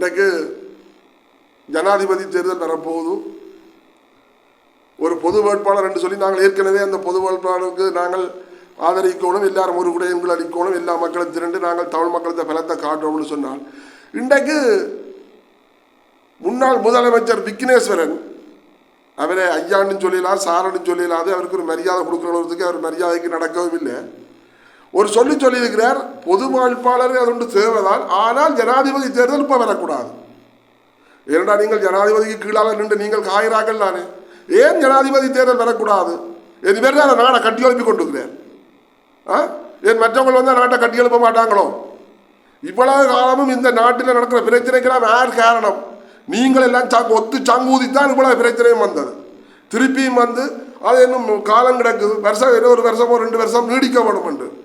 இன்றைக்கு ஜனாதிபதி தேர்தல் வரப்போகுது. ஒரு பொது வேட்பாளர் என்று சொல்லி நாங்கள் ஏற்கனவே அந்த பொது வேட்பாளருக்கு நாங்கள் ஆதரிக்கணும் எல்லாரும் ஒரு குடையங்கள் அளிக்கணும் எல்லா மக்களும் திரண்டு நாங்கள் தமிழ் மக்களத்தை பலத்தை காட்டணும்னு சொன்னால் இன்றைக்கு முன்னாள் முதலமைச்சர் விக்னேஸ்வரன் அவரை ஐயான்னு சொல்லலாம் சாரன்னு அது அவருக்கு ஒரு மரியாதை கொடுக்கணுன்றதுக்கு அவர் மரியாதைக்கு நடக்கவும் இல்லை. ஒரு சொல்லி சொல்லியிருக்கிறார் பொது வேட்பாளர் அது ஒன்று தேவைதான் ஆனால் ஜனாதிபதி தேர்தல் இப்போ வரக்கூடாது. ஏனடா நீங்கள் ஜனாதிபதிக்கு கீழாக நின்று நீங்கள் காயிறாக்கள் தானே? ஏன் ஜனாதிபதி தேர்தல் வரக்கூடாது? என் பேர் தான் நாடை கட்டி எழுப்பி கொண்டிருக்கிறேன்? ஆ? ஏன் மற்றவங்க வந்து நாட்டை கட்டி எழுப்ப மாட்டாங்களோ? இவ்வளவு காலமும் இந்த நாட்டில் நடக்கிற பிரச்சனைக்கெல்லாம் யார் காரணம்? நீங்கள் எல்லாம் சா ஒத்து சங்கூதித்தான் இவ்வளவு பிரச்சனையும் வந்தது. திருப்பியும் வந்து அது இன்னும் காலம் கிடக்குது. வருஷம் இன்னொரு ஒரு வருஷமோ ரெண்டு வருஷம் நீடிக்க என்று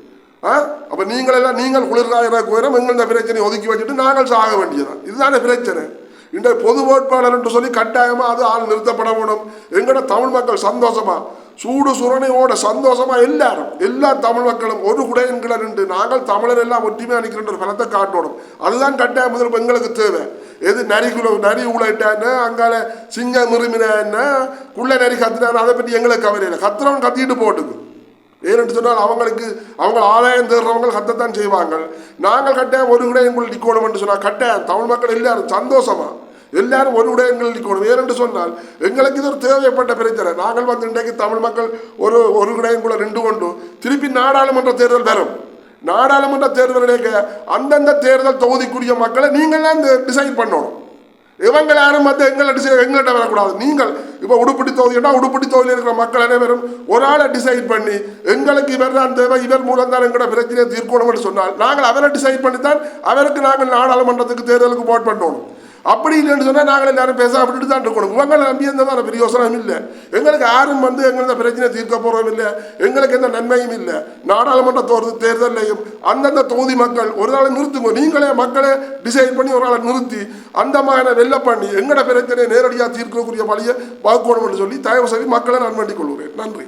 அப்போ நீங்கள் எல்லாம் நீங்கள் குளிர்காயிற கோயிரம் எங்கள் இந்த பிரச்சனையை ஒதுக்கி வச்சுட்டு நாங்கள் சாக வேண்டியதான் இதுதானே பிரச்சனை. இன்றைய பொது வேட்பாளர் என்று சொல்லி கட்டாயமாக அது ஆள் நிறுத்தப்பட வேணும். எங்கட தமிழ் மக்கள் சந்தோஷமா? சூடு சுரணையோட சந்தோஷமா எல்லாரும் எல்லா தமிழ் மக்களும் ஒரு குடையன்களை என்று நாங்கள் தமிழர் எல்லாம் ஒற்றுமையாக நிற்கின்ற ஒரு பலத்தை காட்டணும். அதுதான் கட்டாயம் முதல் எங்களுக்கு தேவை. எது நரி குல நரி உழைட்டான்னு அங்கால சிங்கம் மிருமின குள்ள நரி கத்துனான்னு அதை பற்றி எங்களுக்கு கவலை இல்லை. கத்துறவன் கத்திட்டு போட்டுக்கு ஏனென்று சொன்னால் அவங்களுக்கு அவங்க ஆதாயம் தேடுறவங்க கத்தத்தான் செய்வாங்க நாங்கள் கட்டாயம் ஒரு விடயங்கள் நிற்கணும் என்று சொன்னால் கட்டாயம் தமிழ் மக்கள் எல்லாரும் சந்தோஷமா? எல்லாரும் ஒரு விடயங்கள் நிற்கணும். ஏனென்று சொன்னால் எங்களுக்கு இது ஒரு தேவைப்பட்ட பிரச்சனை. நாங்கள் வந்து இன்றைக்கு தமிழ் மக்கள் ஒரு ஒரு விடயங்குள்ள நின்று கொண்டு திருப்பி நாடாளுமன்ற தேர்தல் வரும். நாடாளுமன்ற தேர்தலுடைய அந்தந்த தேர்தல் தொகுதிக்குரிய மக்களை நீங்கள் தான் டிசைட் பண்ணணும். இவங்க யாரும் வந்து எங்களை டிசைட் எங்கள்கிட்ட வரக்கூடாது. நீங்கள் இப்போ உடுப்பிடி தொகுதினா உடுப்பிடி தொகுதியில் இருக்கிற மக்கள் அனைவரும் ஒரு ஆளை டிசைட் பண்ணி எங்களுக்கு இவர் தான் தேவை இவர் மூலம் தான் எங்களோட பிரச்சனையை தீர்க்கணும்னு சொன்னால் நாங்கள் அவரை டிசைட் பண்ணி தான் அவருக்கு நாங்கள் நாடாளுமன்றத்துக்கு தேர்தலுக்கு போட் பண்ணணும். அப்படி இல்லைன்னு சொன்னால் நாங்கள் எல்லாரும் பேச அப்படிட்டு தான் இருக்கணும். உங்களை நம்பி எந்த பெரிய பிரயோசனம் இல்லை. எங்களுக்கு யாரும் வந்து எங்களோட பிரச்சனை தீர்க்க போகிறோம் இல்லை. எங்களுக்கு எந்த நன்மையும் இல்லை. நாடாளுமன்ற தோர் தேர்தலையும் அந்தந்த தொகுதி மக்கள் ஒரு நாளை நிறுத்துங்க. நீங்களே மக்களை டிசைட் பண்ணி ஒரு நாளை நிறுத்தி அந்த மாதிரி வெள்ள பண்ணி எங்களோட பிரச்சனையை நேரடியாக தீர்க்கக்கூடிய வழியை வகுக்கணும்னு சொல்லி தயவு செய்து மக்களை நான் வேண்டிக் கொள்கிறேன். நன்றி.